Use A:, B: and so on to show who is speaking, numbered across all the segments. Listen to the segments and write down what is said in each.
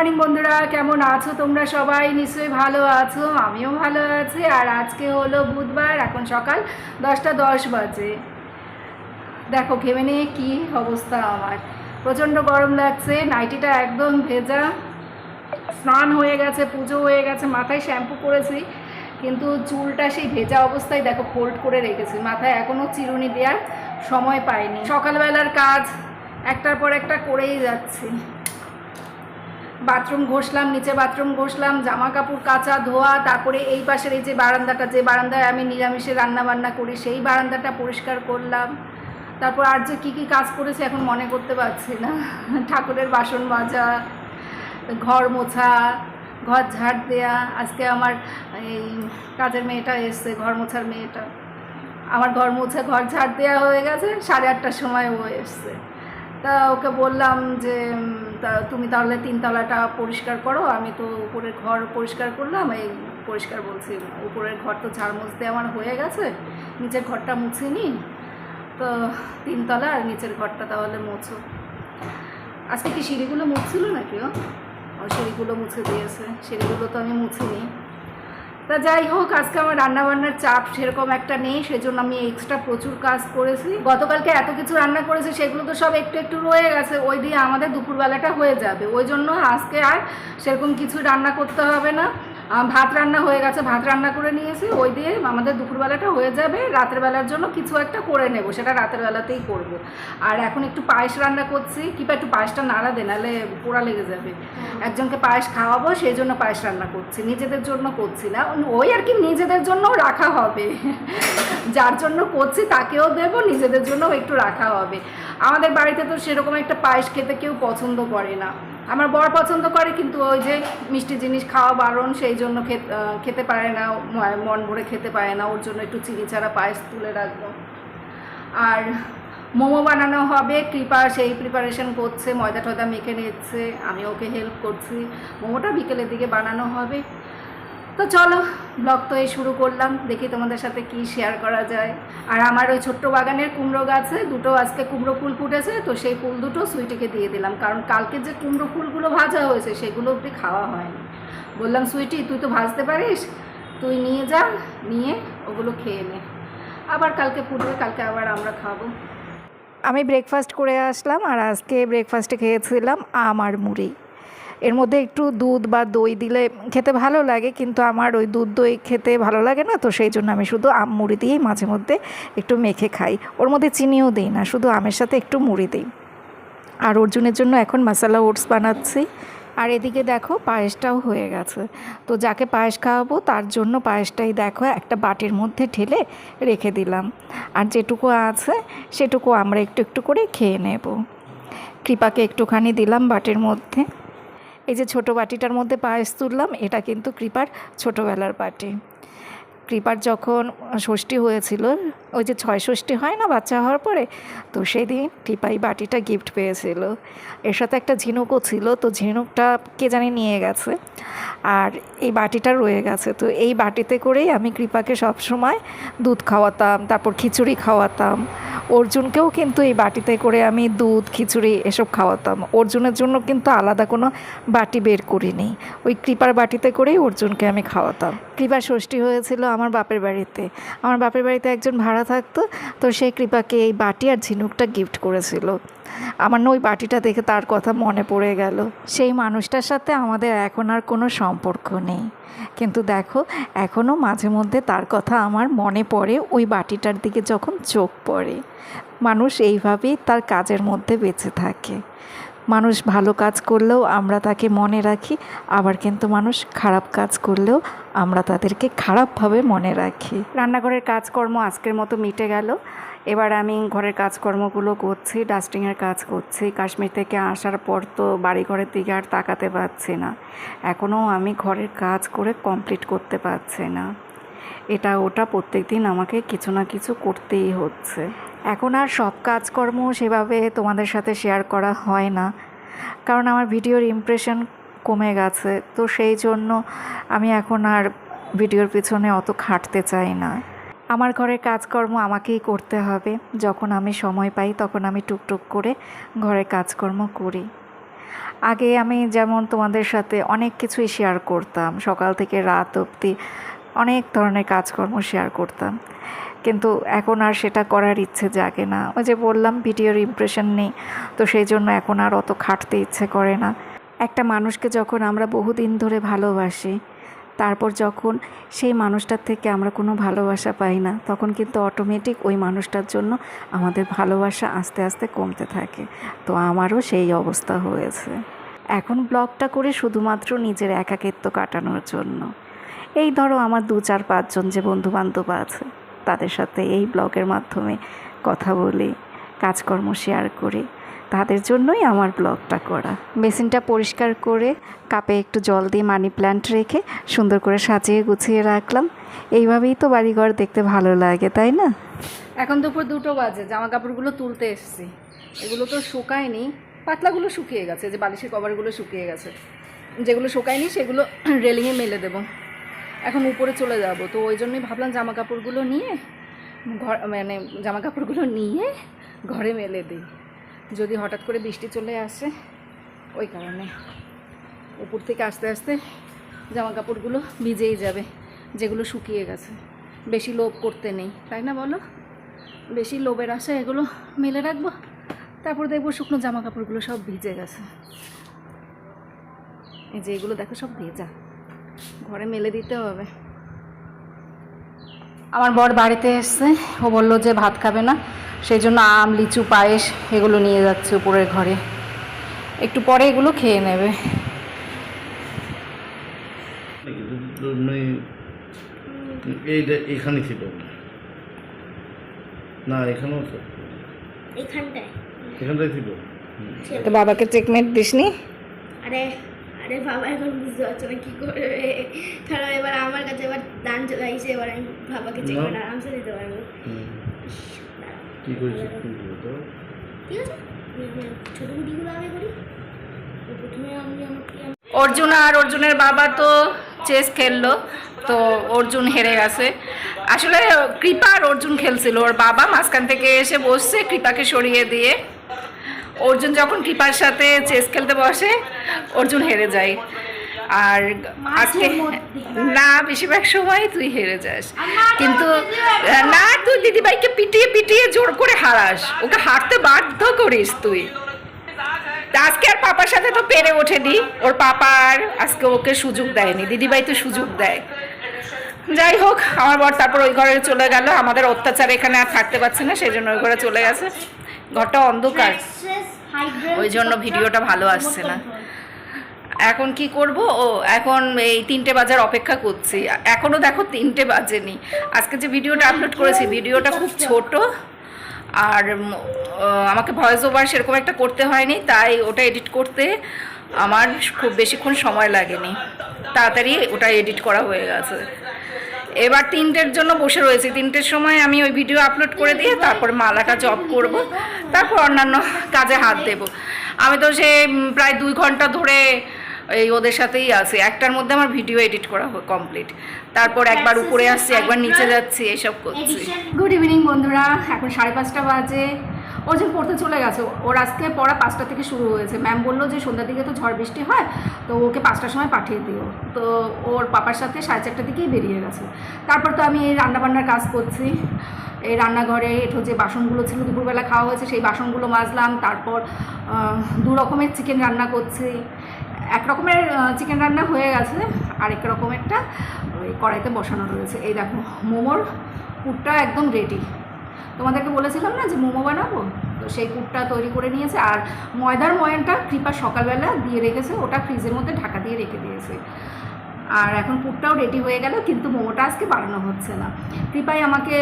A: Morning বন্ধুরা। কেমন আছো তোমরা সবাই? নিশ্চয়ই ভালো আছো, আমিও ভালো আছি। আর আজকে হলো বুধবার, এখন সকাল দশটা দশ বাজে। দেখো, ঘেমে নিয়ে কী অবস্থা আমার। প্রচণ্ড গরম লাগছে, নাইটিটা একদম ভেজা। স্নান হয়ে গেছে, পুজো হয়ে গেছে, মাথায় শ্যাম্পু করেছি, কিন্তু চুলটা সেই ভেজা অবস্থায় দেখো ফোল্ড করে রেখেছি। মাথায় এখনও চিরুনি দেওয়ার সময় পাইনি। সকালবেলার কাজ একটার পর একটা করেই যাচ্ছি। বাথরুম ঘষলাম, নিচে বাথরুম ঘষলাম জামা কাপড় কাচা, ধোয়া, তারপরে এই পাশের এই যে বারান্দাটা, যে বারান্দায় আমি নিরামিষে রান্না বান্না করি, সেই বারান্দাটা পরিষ্কার করলাম। তারপর আর যে কী কী কাজ করেছে এখন মনে করতে পারছি না। ঠাকুরের বাসন মাজা, ঘর মোছা, ঘর ঝাড় দেয়া, আজকে আমার এই কাজের মেয়েটা এসছে, ঘর মোছার মেয়েটা। আমার ঘর মোছা, ঘর ঝাড় দেওয়া হয়ে গেছে, সাড়ে আটটার সময় ও এসছে। তা ওকে বললাম যে তা তুমি তাহলে তিনতলাটা পরিষ্কার করো, আমি তো উপরের ঘর পরিষ্কার করলাম, এই পরিষ্কার বলছি, উপরের ঘর তো ঝাড় মুছতে আমার হয়ে গেছে, নিচের ঘরটা মুছিনি তো তিনতলা আর নিচের ঘরটা তাহলে মুছো। আজকে কি সিঁড়িগুলো মুছছিল নাকি ও সিঁড়িগুলো মুছে দিয়েছে, সিঁড়িগুলো তো আমি মুছিনি। তা যাই হোক, আজকে আমার রান্নাবান্নার চাপ সেরকম একটা নেই, সেজন্য আমি এক্সট্রা প্রচুর কাজ করেছি। গতকালকে এত কিছু রান্না করেছি, সেগুলো তো সব একটু একটু রয়ে গেছে, ওই দিয়ে আমাদের দুপুরবেলাটা হয়ে যাবে। ওই জন্য আজকে আর সেরকম কিছু রান্না করতে হবে না। ভাত রান্না হয়ে গেছে ভাত রান্না করে নিয়েছি ওই দিয়ে আমাদের দুপুরবেলাটা হয়ে যাবে রাতের বেলার জন্য কিছু একটা করে নেব সেটা রাতের বেলাতেই করব। আর এখন একটু পায়েস রান্না করছি কিংবা একটু পায়েসটা নাড়া দে নাহলে পোড়া লেগে যাবে। একজনকে পায়েস খাওয়াবো সেই জন্য পায়েস রান্না করছি নিজেদের জন্য করছি না ওই আর কি নিজেদের জন্যও রাখা হবে। যার জন্য করছি তাকেও দেবো নিজেদের জন্যও একটু রাখা হবে। আমাদের বাড়িতে তো সেরকম একটা পায়েস খেতে কেউ পছন্দ করে না। আমার বর পছন্দ করে, কিন্তু ওই যে মিষ্টি জিনিস খাওয়া বারণ, সেই জন্য খেত- খেতে পারে না মন ভরে খেতে পারে না, ওর জন্য একটু চিনি ছাড়া পায়েস তুলে রাখব। আর মোমো বানানো হবে, কৃপা সেই প্রিপারেশন করছে ময়দা টয়দা মেখে নিচ্ছে, আমি ওকে হেল্প করছি। মোমোটা বিকেলের দিকে বানানো হবে। তো চলো ব্লগ তো এই শুরু করলাম। দেখি তোমাদের সাথে কি শেয়ার করা যায়। আর আমার ওই ছোট্ট বাগানের কুমড়ো গাছে দুটো আজকে কুমড়ো ফুল ফুটেছে, তো সেই ফুল দুটো সুইটিকে দিয়ে দিলাম। কারণ কালকে যে কুমড়ো ফুলগুলো ভাজা হয়েছে, সেগুলো অব্দি খাওয়া হয়নি। বললাম, সুইটি, তুই তো ভাজতে পারিস? তুই নিয়ে যা, নিয়ে ওগুলো খেয়ে নে। আবার কালকে ফুটবে, কালকে আবার আমরা খাব। আমি ব্রেকফাস্ট করে আসলাম, আর আজকে ব্রেকফাস্টে খেয়েছিলাম আম আর মুড়ি। এর মধ্যে একটু দুধ বা দই দিলে খেতে ভালো লাগে, কিন্তু আমার ওই দুধ দই খেতে ভালো লাগে না, তো সেই জন্য আমি শুধু আম মুড়ি দিয়েই মাঝে মধ্যে একটু মেখে খাই। ওর মধ্যে চিনিও দিই না, শুধু আমের সাথে একটু মুড়ি দিই। আর অর্জুনের জন্য এখন মশালা ওটস বানাচ্ছি। আর এদিকে দেখো পায়েসটাও হয়ে গেছে। তো যাকে পায়েস খাওয়াবো তার জন্য পায়েসটাই দেখো একটা বাটির মধ্যে ঢেলে রেখে দিলাম। আর যেটুকু আছে সেটুকু আমরা একটু একটু করে খেয়ে নেব। কৃপাকে একটুখানি দিলাম বাটির মধ্যে। এই যে ছোটো বাটিটার মধ্যে পায়েস তুললাম, এটা কিন্তু কৃপার ছোটোবেলার বাটি। কৃপার যখন ষষ্ঠী হয়েছিল, ওই যে ছয় ষষ্ঠী হয় না বাচ্চা হওয়ার পরে, তো সেদিন কৃপা এই বাটিটা গিফট পেয়েছিল। এর সাথে একটা ঝিনুকও ছিল, তো ঝিনুকটা কে জানি নিয়ে গেছে, আর এই বাটিটা রয়ে গেছে। তো এই বাটিতে করেই আমি কৃপাকে সবসময় দুধ খাওয়াতাম, তারপর খিচুড়ি খাওয়াতাম অর্জুনকেও কিন্তু এই বাটিতে করে আমি দুধ, খিচুড়ি এসব খাওয়াতাম। অর্জুনের জন্য কিন্তু আলাদা কোনো বাটি বের করিনি। ওই কৃপার বাটিতে করেই অর্জুনকে আমি খাওয়াতাম। কৃপার ষষ্ঠী হয়েছিল আমার বাপের বাড়িতে। আমার বাপের বাড়িতে একজন ভাড়া থাকতো, তো সেই কৃপাকে এই বাটি আর ঝিনুকটা গিফট করেছিল। আমার না ওই বাটিটা দেখে তার কথা মনে পড়ে গেল। সেই মানুষটার সাথে আমাদের এখন আর কোনো সম্পর্ক নেই। কিন্তু দেখো এখনও মাঝে মধ্যে তার কথা আমার মনে পড়ে ওই বাটিটার দিকে যখন চোখ পড়ে। মানুষ এইভাবেই তার কাজের মধ্যে বেঁচে থাকে। মানুষ ভালো কাজ করলেও আমরা তাকে মনে রাখি, আবার কিন্তু মানুষ খারাপ কাজ করলেও আমরা তাদেরকে খারাপভাবে মনে রাখি। রান্নাঘরের কাজকর্ম আজকের মতো মিটে গেল। এবার আমি ঘরের কাজকর্মগুলো করছি ডাস্টিংয়ের কাজ করছি। কাশ্মীর থেকে আসার পর তো বাড়ি ঘরের দিকে আর তাকাতে পারছি না। এখনও আমি ঘরের কাজ করে কমপ্লিট করতে পারছি না। এটা ওটা প্রত্যেক দিন আমাকে কিছু না কিছু করতেই হচ্ছে। এখন আর সব কাজকর্ম সেভাবে তোমাদের সাথে শেয়ার করা হয় না। কারণ আমার ভিডিওর ইমপ্রেশন কমে গেছে। তো সেই জন্য আমি এখন আর ভিডিওর পিছনে অত খাটতে চাই না। আমার ঘরের কাজকর্ম আমাকেই করতে হবে। যখন আমি সময় পাই, তখন আমি টুকটুক করে ঘরের কাজকর্ম করি।
B: আগে আমি যেমন তোমাদের সাথে অনেক কিছুই শেয়ার করতাম। সকাল থেকে রাত অবধি অনেক ধরনের কাজকর্ম শেয়ার করতাম। কিন্তু এখন আর সেটা করার ইচ্ছে জাগে না। ওই যে বললাম, ভিডিওর ইমপ্রেশন নেই। তো সেই জন্য এখন আর অত খাটতে ইচ্ছে করে না। একটা মানুষকে যখন আমরা বহুদিন ধরে ভালোবাসি তারপর যখন সেই মানুষটার থেকে আমরা কোনো ভালোবাসা পাই না, তখন কিন্তু অটোমেটিক ওই মানুষটার জন্য আমাদের ভালোবাসা আস্তে আস্তে কমতে থাকে। তো আমারও সেই অবস্থা হয়েছে। এখন ব্লগটা করে শুধুমাত্র নিজের একাকিত্ব কাটানোর জন্য। এই ধরো আমার দু চার পাঁচজন যে বন্ধু বান্ধব আছে, তাদের সাথে এই ব্লগের মাধ্যমে কথা বলি, কাজকর্ম শেয়ার করি। তাদের জন্যই আমার ব্লগটা করা। বেসিনটা পরিষ্কার করে কাপে একটু জল দিয়ে মানি প্ল্যান্ট রেখে সুন্দর করে সাজিয়ে গুছিয়ে রাখলাম। এইভাবেই তো বাড়িঘর দেখতে ভালো লাগে তাই না?
A: এখন দুপুর দুটো বাজে জামা কাপড়গুলো তুলতে এসেছি। এগুলো তো শুকায়নি পাতলাগুলো শুকিয়ে গেছে যে বালিশের কভারগুলো শুকিয়ে গেছে। যেগুলো শুকায়নি সেগুলো রেলিংয়ে মেলে দেবো। এখন উপরে চলে যাব তো ওই জন্যই ভাবলাম জামা কাপড়গুলো নিয়ে ঘর মানে জামা কাপড়গুলো নিয়ে ঘরে মেলে দিই। যদি হঠাৎ করে বৃষ্টি চলে আসে, ওই কারণে উপর থেকে আস্তে আস্তে জামা কাপড়গুলো ভিজেই যাবে, যেগুলো শুকিয়ে গেছে। বেশি লোভ করতে নেই, তাই না বলো? বেশি লোভের আশা এগুলো মেলে রাখব, তারপর দেখব শুকনো জামা কাপড়গুলো সব ভিজে গেছে। এই যে এগুলো দেখো সব ভেজা, ঘরে মেলে দিতে হবে। আমার বর বাড়িতে এসছে, ও বলল যে ভাত খাবে না সেই জন্য আম লিচু পায়েস এগুলো নিয়ে যাচ্ছে উপরের ঘরে। একটু পরে এগুলো খেয়ে নেবে।
C: এইটা এখানে ছিল না এখানেও তো
D: এখানটায়।
C: ছিল
A: তো বাবাকে চেকমেট দিসনি?
D: আরে আরে বাবা এখন বুঝতে পারছ না কি করবে কারণ এবার আমার কাছে এবার দান চলে আসছে এবার আমি বাবাকে চেক করে আরামসে দিতে পারব।
C: কি
D: করি। তো প্রথমে আমি আমাকে
A: অর্জুন আর অর্জুনের বাবা তো চেস খেললো তো অর্জুন হেরে গেছে। আসলে কৃপা আর অর্জুন খেলছিল ওর বাবা মাঝখান থেকে এসে বসছে কৃপাকে সরিয়ে দিয়ে। অর্জুন যখন কৃপার সাথে চেস খেলতে বসে অর্জুন হেরে যায়। আর আজকে না বেশিরভাগ সময় তুই হেরে যাস। কিন্তু না তুই দিদিভাইকে পিটিয়ে পিটিয়ে জোর করে হারাস। ওকে হারতে বাধ্য করিস তুই। আজকে আর পাপার সাথে তো পেরে ওঠেনি। ওর পাপার আজকে ওকে সুযোগ দেয়নি। দিদিভাই তো সুযোগ দেয়। যাই হোক আমার বর তারপর ওই ঘরে চলে গেল। আমাদের অত্যাচার এখানে আর থাকতে পারছে না সেই জন্য ওই ঘরে চলে গেছে। ঘরটা অন্ধকার। ওই জন্য ভিডিওটা ভালো আসছে না। এখন কি করব? ও, এখন এই তিনটে বাজার অপেক্ষা করছি। এখনও দেখো তিনটে বাজেনি। আজকে যে ভিডিওটা আপলোড করেছি, ভিডিওটা খুব ছোট। আর আমাকে ভয়েস ওভার সেরকম একটা করতে হয়নি, তাই ওটা এডিট করতে আমার খুব বেশিক্ষণ সময় লাগেনি। তাড়াতাড়ি ওটা এডিট করা হয়ে গেছে। এবার তিনটের জন্য বসে রয়েছি। তিনটের সময় আমি ওই ভিডিও আপলোড করে দিয়ে তারপর মালাটা জব করব। তারপর অন্যান্য কাজে হাত দেব। আমি তো সে প্রায় দুই ঘণ্টা ধরে এই ওদের সাথেই আছি। একটার মধ্যে আমার ভিডিও এডিট করা কমপ্লিট তারপর একবার উপরে আসছি একবার নিচে যাচ্ছি এসব করছি। গুড ইভিনিং বন্ধুরা। এখন সাড়ে পাঁচটা বাজে। ও যে পড়তে চলে গেছে। ওর আজকে পড়া পাঁচটা থেকে শুরু হয়েছে। ম্যাম বলল যে সন্ধ্যার দিকে তো ঝড় বৃষ্টি হয় তো ওকে পাঁচটার সময় পাঠিয়ে দিও। তো ওর পাপার সাথে সাড়ে চারটার দিকেই বেরিয়ে গেছে। তারপর তো আমি এই রান্নাবান্নার কাজ করছি। এই রান্নাঘরে এঠো যে বাসনগুলো ছিল দুপুরবেলা খাওয়া হয়েছে সেই বাসনগুলো মাজলাম। তারপর দু রকমের চিকেন রান্না করছি। এক রকমের চিকেন রান্না হয়ে গেছে, আরেক রকমেরটা ওই কড়াইতে বসানো রয়েছে। এই দেখো, মোমোর পুরটা একদম রেডি তোমাদেরকে বলেছিলাম না যে মোমো বানাবো? তো সেই পুরটা তৈরি করে নিয়েছে, আর ময়দার ময়নটা কৃপা সকালবেলা দিয়ে রেখেছে, ওটা ফ্রিজের মধ্যে ঢাকা দিয়ে রেখে দিয়েছে। আর এখন পুরটাও রেডি হয়ে গেল, কিন্তু মোমোটা আজকে বানানো হচ্ছে না। কৃপাই আমাকে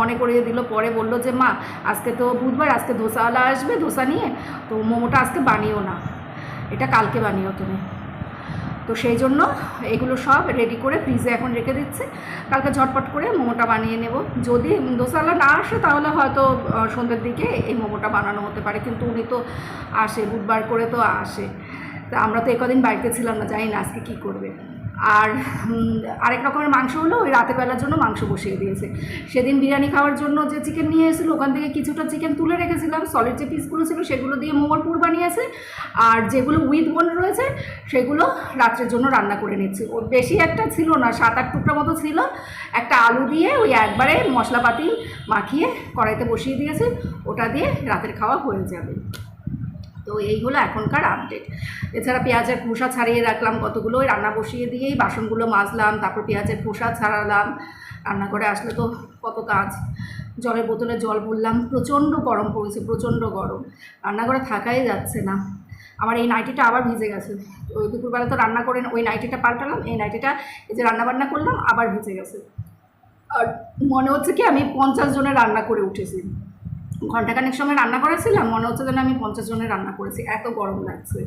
A: মনে করিয়ে দিল, পরে বলল যে, মা, আজকে তো বুধবার, আজকে ধোসাওয়ালা আসবে, ধোসা নিয়ে, তো মোমোটা আজকে বানিও না। এটা কালকে বানিও তুমি। তো সেই জন্য এগুলো সব রেডি করে ফ্রিজে এখন রেখে দিচ্ছে। কালকে ঝটপট করে মোমোটা বানিয়ে নেব। যদি দোসালা না আসে, তাহলে হয়তো সন্ধ্যের দিকে এই মোমোটা বানানো হতে পারে। কিন্তু উনি তো আসে, বুধবার করে তো আসে। তা আমরা তো একদিন বাড়িতে ছিলাম না, জানি না আজকে কী করবে। আর আরেক রকমের মাংস হলো ওই রাতের বেলার জন্য মাংস বসিয়ে দিয়েছে। সেদিন বিরিয়ানি খাওয়ার জন্য যে চিকেন নিয়ে এসেছিল, ওখান থেকে কিছুটা চিকেন তুলে রেখেছিলাম সলিড যে পিসগুলো ছিল সেগুলো দিয়ে মোমোর পুর বানিয়েছে। আর যেগুলো উইথ বোন রয়েছে, সেগুলো রাত্রের জন্য রান্না করে নিচ্ছি। ওর বেশি একটা ছিল না, সাত আট টুকরা মতো ছিল। একটা আলু দিয়ে ওই একবারে মশলাপাতি মাখিয়ে কড়াইতে বসিয়ে দিয়েছি, ওটা দিয়ে রাতের খাওয়া হয়ে যাবে। তো এই হলো এখনকার আপডেট এছাড়া পেঁয়াজের খোসা ছাড়িয়ে রাখলাম কতগুলো, ওই রান্না বসিয়ে দিয়েই বাসনগুলো মাজলাম, তারপর পেঁয়াজের খোসা ছাড়ালাম। রান্না করে আসলে তো কত কাজ। জলের বোতলে জল ভরলাম, প্রচণ্ড গরম পড়েছে, প্রচণ্ড গরম। রান্নাঘরে থাকাই যাচ্ছে না। আমার এই নাইটিটা আবার ভিজে গেছে। ওই দুপুরবেলা তো রান্না করে ওই নাইটিটা পাল্টালাম, এই নাইটিটা এই যে রান্না বান্না করলাম, আবার ভিজে গেছে। আর মনে হচ্ছে কি আমি পঞ্চাশ জনের রান্না করে উঠেছি। ঘন্টাখানেক সময় রান্না করেছিলাম, মনে হচ্ছে যেন আমি পঞ্চাশ জনের রান্না করেছি, এত গরম লাগছে।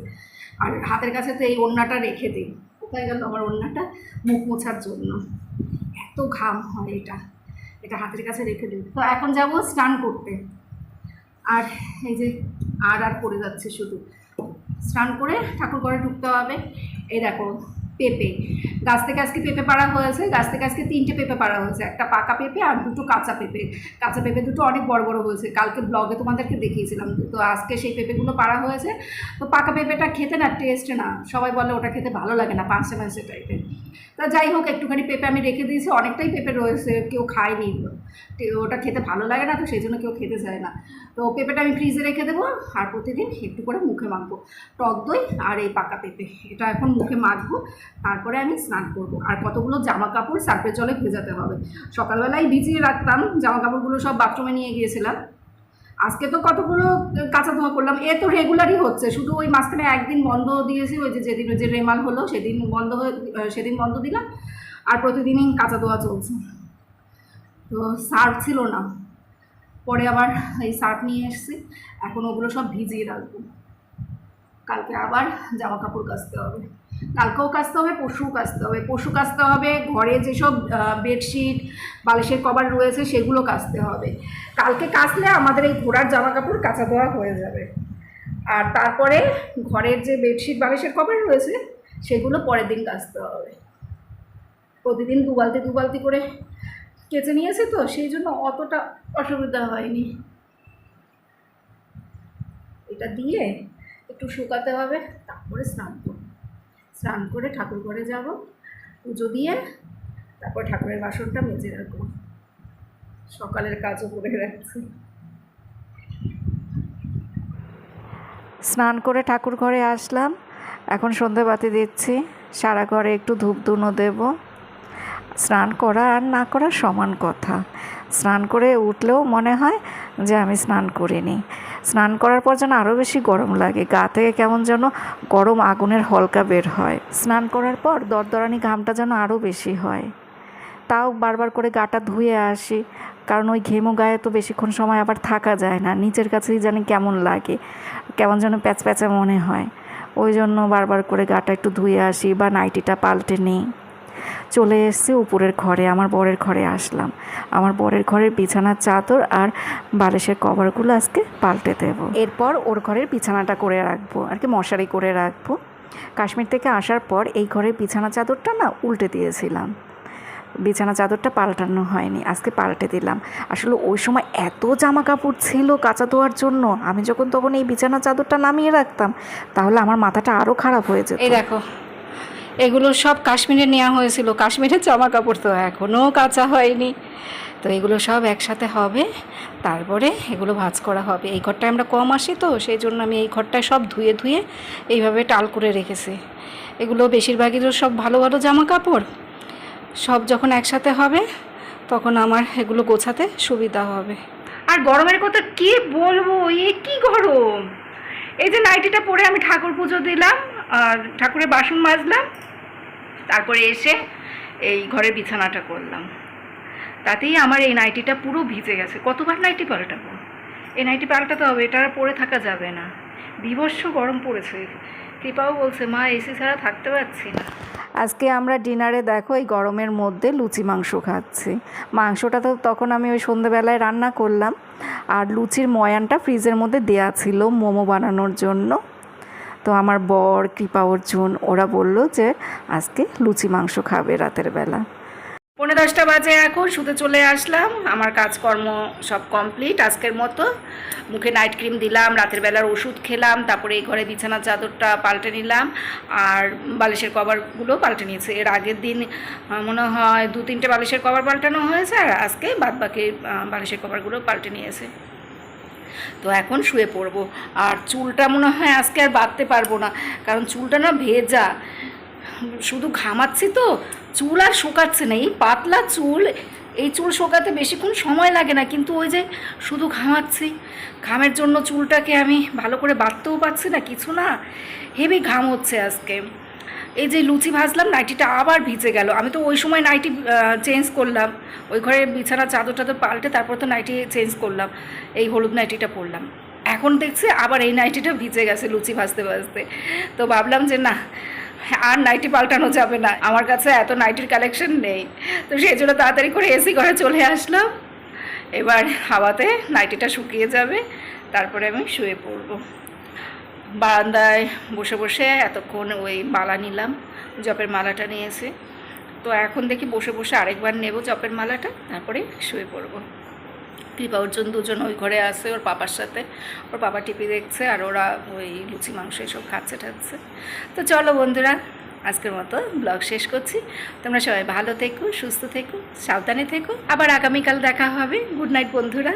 A: আর হাতের কাছে তো এই ওড়নাটা রেখে দিই, কোথায় গেল আমার ওড়নাটা? মুখ মোছার জন্য। এত ঘাম হয় এটা এটা হাতের কাছে রেখে দিই। তো এখন যাব স্নান করতে। আর এই যে আর আর করে যাচ্ছে শুধু। স্নান করে ঠাকুর ঘরে ঢুকতে হবে। এই দেখো পেঁপে। গাছ থেকে আজকে পেঁপে পাড়া হয়েছে, গাছ থেকে আজকে তিনটে পেঁপে পাড়া হয়েছে, একটা পাকা পেঁপে আর দুটো কাঁচা পেঁপে। কাঁচা পেঁপে দুটো অনেক বড় বড় হয়েছে, কালকে ব্লগে তোমাদেরকে দেখিয়েছিলাম। তো আজকে সেই পেঁপেগুলো পাড়া হয়েছে। তো পাকা পেঁপেটা খেতে না টেস্ট না। সবাই বলে ওটা খেতে ভালো লাগে না, পাঁচটা পাঁচশে টাইপের তা যাই হোক, একটুখানি পেঁপে আমি রেখে দিয়েছি, অনেকটাই পেঁপে রয়েছে, কেউ খায়নি। ওটা খেতে ভালো লাগে না তো সেই জন্য কেউ খেতে চায় না। তো পেঁপেটা আমি ফ্রিজে রেখে দেবো আর প্রতিদিন একটু করে মুখে মাখবো। টক দই আর এই পাকা পেঁপে, এটা এখন মুখে মাখবো, তারপরে আমি স্নান করব। আর কতগুলো জামা কাপড় সার্ফের জলে ভেজাতে হবে। সকালবেলায় ভিজিয়ে রাখতাম জামা কাপড়গুলো সব বাথরুমে নিয়ে গিয়েছিলাম। আজকে তো কতগুলো কাঁচা ধোয়া করলাম। এ তো রেগুলারই হচ্ছে। শুধু ওই মাঝখানে একদিন বন্ধ দিয়েছি, ওই যেদিন ওই যে রেমাল হলো, সেদিন বন্ধ হয়ে সেদিন বন্ধ দিলাম। আর প্রতিদিনই কাঁচা ধোয়া চলছে। তো সার্ফ ছিল না। পরে আবার এই সার্ফ নিয়ে এসেছি। এখন ওগুলো সব ভিজিয়ে রাখব। কালকে আবার জামা কাপড় কাচতে হবে। কালকেও কাচতে হবে পরশুও কাচতে হবে। পশু কাচতে হবে, ঘরে যেসব বেডশিট বালিশের কভার রয়েছে সেগুলো কাচতে হবে। কালকে কাচলে আমাদের এই ঘোড়ার জামা কাপড় কাঁচা ধোয়া হয়ে যাবে। আর তারপরে ঘরের যে বেডশিট বালিশের কভার রয়েছে, সেগুলো পরের দিন কাচতে হবে। প্রতিদিন দুবালতি দুবালতি করে কেচে নিয়েছে তো, সেই জন্য অতটা অসুবিধা হয়নি। এটা দিয়ে একটু শুকাতে হবে, তারপরে স্নান করব। স্নান করে ঠাকুর ঘরে যাব, পুজো দিয়ে তারপর ঠাকুরের বাসনটা মেজে রাখব। সকালের কাজও করে রাখছি।
B: স্নান করে ঠাকুর ঘরে আসলাম। এখন সন্ধে বাতি দিচ্ছি। সারা ঘরে একটু ধূপ ধুনো দেব। স্নান করা আর না করা সমান কথা। স্নান করে উঠলেও মনে হয় যে আমি স্নান করিনি। স্নান করার পর যেন আরও বেশি গরম লাগে, গা থেকে কেমন যেন গরম আগুনের হলকা বের হয়। স্নান করার পর দরদরানি ঘামটা যেন আরও বেশি হয়। তাও বারবার করে গাটা ধুয়ে আসি, কারণ ওই ঘেমো গায়ে তো বেশিক্ষণ সময় আবার থাকা যায় না নিচের কাছেই জানি কেমন লাগে, কেমন যেন প্যাচ প্যাচা মনে হয়। ওই জন্য বারবার করে গাটা একটু ধুয়ে আসি বা নাইটিটা পাল্টে নিই। চলে এসেছি উপরের ঘরে, আমার বরের ঘরে আসলাম। আমার বরের ঘরের বিছানার চাদর আর বালিশের কভারগুলো আজকে পাল্টে দেব। এরপর ওর ঘরের বিছানাটা করে রাখব, আর কি মশারি করে রাখব। কাশ্মীর থেকে আসার পর এই ঘরের বিছানা চাদরটা না উল্টে দিয়েছিলাম। বিছানা চাদরটা পাল্টানো হয়নি, আজকে পাল্টে দিলাম। আসলে ওই সময় এত জামা কাপড় ছিল কাঁচা ধোয়ার জন্য, আমি যখন তখন এই বিছানা চাদরটা নামিয়ে রাখতাম, তাহলে আমার মাথাটা আরও খারাপ হয়ে যেত।
A: এই দেখো এগুলো সব কাশ্মীরে নেওয়া হয়েছিল। কাশ্মীরের জামা কাপড় তো এখনও কাঁচা হয়নি। তো এগুলো সব একসাথে হবে। তারপরে এগুলো ভাজ করা হবে। এই ঘরটায় আমরা কম আসি তো, সেই জন্য আমি এই ঘরটায় সব ধুয়ে ধুয়ে এইভাবে টাল করে রেখেছি। এগুলো বেশিরভাগই তো সব ভালো ভালো জামা কাপড় সব যখন একসাথে হবে, তখন আমার এগুলো গোছাতে সুবিধা হবে। আর গরমের কথা কি বলব? এ কি গরম? এই যে নাইটিটা পরে আমি ঠাকুর পুজো দিলাম, আর ঠাকুরের বাসন মাজলাম। তারপরে এসে এই ঘরের বিছানাটা করলাম। তাতেই আমার এই নাইটিটা পুরো ভিজে গেছে। কতবার নাইটি পাল্টাবো? এই নাইটি পাল্টাতে হবে, এটা পরে থাকা যাবে না। বিভৎস গরম পড়েছে। কৃপাও বলছে, মা, এসি ছাড়া থাকতে পারছি না।
B: আজকে আমরা ডিনারে দেখো, এই গরমের মধ্যে লুচি মাংস খাচ্ছি। মাংসটা তো তখন আমি ওই সন্ধেবেলায় রান্না করলাম। আর লুচির ময়ানটা ফ্রিজের মধ্যে দেয়া ছিল মোমো বানানোর জন্য। তো আমার বর, কৃপা অর্জুন, ওরা বলল যে আজকে লুচি মাংস খাবে রাতের বেলা।
A: পনেরো দশটা বাজে এখন, শুতে চলে আসলাম। আমার কাজকর্ম সব কমপ্লিট আজকের মতো। মুখে নাইট ক্রিম দিলাম, রাতের বেলার ওষুধ খেলাম, তারপরে এই ঘরে বিছানার চাদরটা পাল্টে নিলাম। আর বালিশের কভারগুলো পাল্টে নিয়েছে। এর আগের দিন মনে হয় দু তিনটে বালিশের কভার পাল্টানো হয়েছে, আর আজকে বাদ বাকি বালিশের কভারগুলো পাল্টে নিয়েছে। তো এখন শুয়ে পড়ব। আর চুলটা মনে হয় আজকে আর বাঁধতে পারব না, কারণ চুলটা না ভেজা। শুধু ঘামাচ্ছি তো, চুল আর শোকাচ্ছে না, এই পাতলা চুল, এই চুল শোকাতে বেশিক্ষণ সময় লাগে না, কিন্তু ওই যে শুধু ঘামাচ্ছি। ঘামের জন্য চুলটাকে আমি ভালো করে বাঁধতেও পারছি না, কিছু না, হেভি ঘাম হচ্ছে আজকে। এই যে লুচি ভাজলাম, নাইটিটা আবার ভিজে গেল। আমি তো ওই সময় নাইটি চেঞ্জ করলাম। ওই ঘরে বিছানা, চাদর টাদর পাল্টে তারপর তো নাইটি চেঞ্জ করলাম। এই হলুদ নাইটিটা পরলাম। এখন দেখছি আবার এই নাইটিটা ভিজে গেছে লুচি ভাজতে ভাজতে। তো ভাবলাম যে না, আর নাইটি পাল্টানো যাবে না। আমার কাছে এত নাইটির কালেকশন নেই। তো সেই জন্য তাড়াতাড়ি করে এসি ঘরে চলে আসলাম। এবার হাওয়াতে নাইটিটা শুকিয়ে যাবে। তারপরে আমি শুয়ে পড়ব। বারান্দায় বসে বসে এতক্ষণ ওই মালা নিলাম, জপের মালাটা নিয়েছে। তো এখন দেখি বসে বসে আরেকবার নেব জপের মালাটা, তারপরে শুয়ে পড়ব। কৃপা অর্জুন দুজন ওই ঘরে আছে, ওর পাপার সাথে। ওর পাপা টিপি দেখছে আর ওরা ওই লুচি, মাংস এসব খাচ্ছে টাচ্ছে তো চলো বন্ধুরা, আজকের মতো ব্লগ শেষ করছি। তোমরা সবাই ভালো থেকো, সুস্থ থেকো, সাবধানে থেকো। আবার আগামীকাল দেখা হবে। গুড নাইট বন্ধুরা।